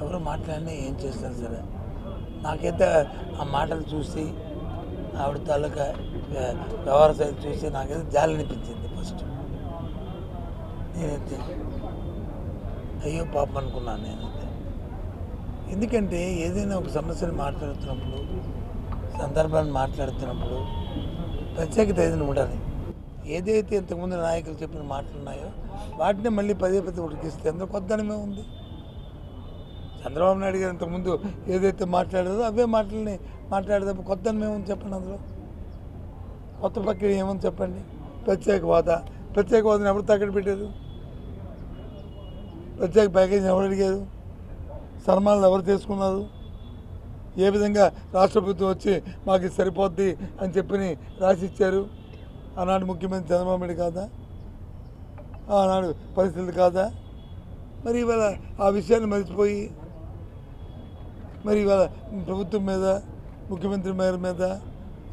ఎవరు మాట్లాడినా ఏం చేస్తారు సరే. నాకైతే ఆ మాటలు చూసి ఆవిడ తాలూకా వ్యవహార శైలి చూసి నాకైతే జాలి అనిపించింది ఫస్ట్. నేనైతే అయ్యో పాపం అనుకున్నాను నేనైతే. ఎందుకంటే ఏదైనా ఒక సమస్యను మాట్లాడుతున్నప్పుడు సందర్భాన్ని మాట్లాడుతున్నప్పుడు ప్రత్యేకత ఏదైనా ఉండాలి. ఏదైతే ఇంతకుముందు నాయకులు చెప్పిన మాటలు ఉన్నాయో వాటిని మళ్ళీ పదే పదే ఉడికిస్తే అందులో కొద్దనమే ఉంది. చంద్రబాబు నాయుడు గారు ఇంతకుముందు ఏదైతే మాట్లాడారో అవే మాటలని మాట్లాడేటప్పుడు కొత్త మేము చెప్పండి అందులో? కొత్త ప్రక్రియ ఏముంది చెప్పండి? ప్రత్యేక హోదా ప్రత్యేక హోదాని ఎవరు తగ్గడ పెట్టారు? ప్రత్యేక ప్యాకేజీ ఎవరు అడిగారు? సన్మానాలు ఎవరు తీసుకున్నారు ఏ విధంగా రాష్ట్ర ప్రభుత్వం వచ్చి మాకు సరిపోద్ది అని చెప్పి రాసి ఇచ్చారు ఆనాడు ముఖ్యమంత్రి చంద్రబాబు నాయుడు కాదా? ఆనాడు పరిస్థితులు కాదా? మరి ఇవాళ ఆ విషయాన్ని మర్చిపోయి మరి ఇవాళ ప్రభుత్వం మీద ముఖ్యమంత్రి మేర మీద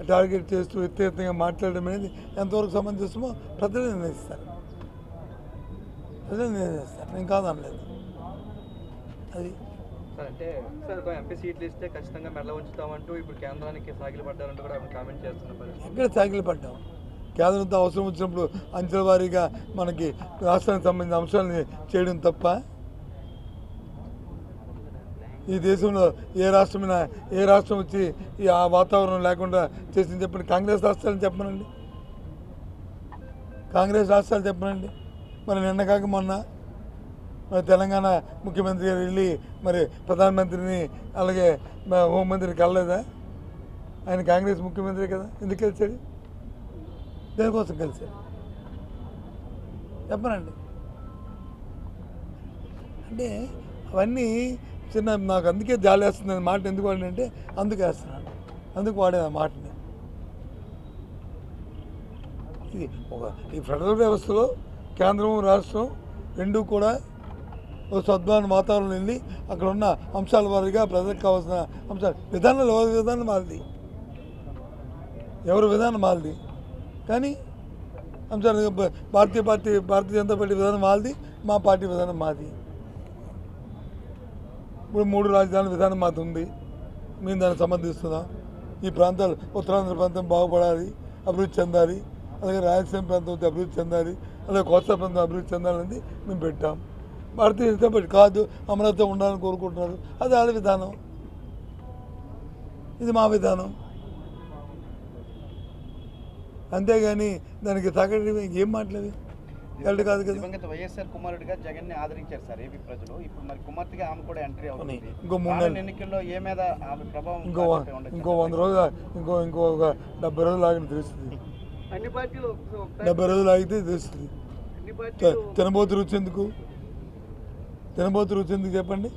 టార్గెట్ చేస్తూ వ్యక్తిగతంగా మాట్లాడడం అనేది ఎంతవరకు సమంజసమో ప్రజలు నిర్ణయిస్తారు. ప్రజలు నిర్ణయిస్తారు. నేను కాదనలేదు అది. సార్ అంటే సార్ ఒక ఎంపీ సీట్లు ఇస్తే ఖచ్చితంగా ఉంచుతామంటూ ఇప్పుడు కేంద్రానికి సాగిలు పడ్డారంటూ కూడా కామెంట్ ఎక్కడ సాగిలు పడ్డాం? కేంద్రంతో అవసరం వచ్చినప్పుడు అంచెల వారీగా మనకి రాష్ట్రానికి సంబంధించిన అంశాలని చేయడం తప్ప ఈ దేశంలో ఏ రాష్ట్రమైనా ఏ రాష్ట్రం వచ్చి ఈ ఆ వాతావరణం లేకుండా చేసింది చెప్పండి. కాంగ్రెస్ రాష్ట్రాలు చెప్పనండి. కాంగ్రెస్ రాష్ట్రాలు చెప్పనండి. మరి నిన్న కాక మొన్న మరి తెలంగాణ ముఖ్యమంత్రి గారు వెళ్ళి మరి ప్రధానమంత్రిని అలాగే హోంమంత్రిని కలలేదా ఆయన కాంగ్రెస్ ముఖ్యమంత్రి కదా ఎందుకు కలిసాడు దేనికోసం కలిసాడు చెప్పనండి. అంటే అవన్నీ చిన్న నాకు అందుకే జాలి వేస్తుంది అనే మాట ఎందుకు వాడినంటే అందుకు వేస్తున్నాను. అందుకు వాడే ఆ మాటని. ఇది ఒక ఈ ఫెడరల్ వ్యవస్థలో కేంద్రం రాష్ట్రం రెండు కూడా ఒక సద్భావన వాతావరణం వెళ్ళి అక్కడ ఉన్న అంశాల వారీగా ప్రజలకు కావాల్సిన అంశాలు విధానాలు ఎవరి విధానం మారింది? ఎవరి విధానం మారింది? కానీ అంశాలు భారతీయ పార్టీ భారతీయ జనతా పార్టీ విధానం మాది మా పార్టీ విధానం మాది ఇప్పుడు మూడు రాజధానుల విధానం మాది ఉంది మేము దాన్ని సంబంధిస్తున్నాం. ఈ ప్రాంతాలు ఉత్తరాంధ్ర ప్రాంతం బాగుపడాలి అభివృద్ధి చెందాలి అలాగే రాయలసీమ ప్రాంతం వచ్చి అభివృద్ధి చెందాలి అలాగే కోస్తా ప్రాంతం అభివృద్ధి చెందాలని మేము పెట్టాం. భారతీయ జనతా పార్టీ కాదు అమరావతి ఉండాలని కోరుకుంటున్నారు. అది వాళ్ళ విధానం. ఇది మా విధానం. అంతేగాని దానికి తగ్గడి ఏం మాట్లాడేది కరెక్ట్ కాదు కదా. దివంగత వైఎస్ఆర్ కుమారుడిగా జగన్ని ఆదరించారు సార్ ఏపీ ప్రజలు. ఇప్పుడు మరి కుమార్తెగా ఆమె కూడా ఎంట్రీ అవుతుంది. ఇంకో మూడు నెలలు. ఎన్నికల్లో ఏ మీద ఆమె ప్రభావం ఇంకో ఇంకో వంద రోజులు ఇంకో ఇంకో ఒక డెబ్బై రోజులు ఆగిన తెలుస్తుంది. అన్ని పార్టీలు డెబ్బై రోజులు ఆగితే తెలుస్తుంది. తినబోతు రుచి ఎందుకు తినబోతు రుచి ఎందుకు చెప్పండి?